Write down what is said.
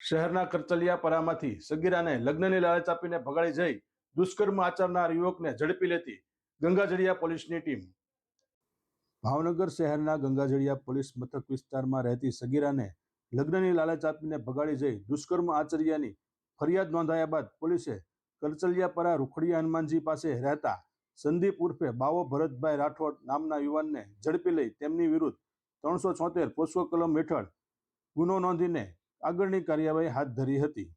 શહેરના કરચલિયાપરામાંથી સગીરાને લગ્નની લાલચ આપીને ભગાડી જઈ દુષ્કર્મ આચરનાર યુવકને ઝડપી લેતી ગંગાજળિયા પોલીસની ટીમ. ભાવનગર શહેરના ગંગાજળિયા પોલીસ મથક વિસ્તારમાં રહેતી સગીરાને લગ્નની લાલચ આપીને ભગાડી જઈ દુષ્કર્મ આચર્યાની ફરિયાદ નોંધાયા બાદ પોલીસે કરચલિયાપરા રૂખડીયા હનુમાનજી પાસે રહેતા સંદીપ ઉર્ફે બાવો ભરતભાઈ રાઠોડ નામના યુવાનને ઝડપી લઈ તેમની વિરુદ્ધ ત્રણસો છોતેર પોસ્કો કલમ હેઠળ ગુનો નોંધીને આગળની કાર્યવાહી હાથ ધરી હતી.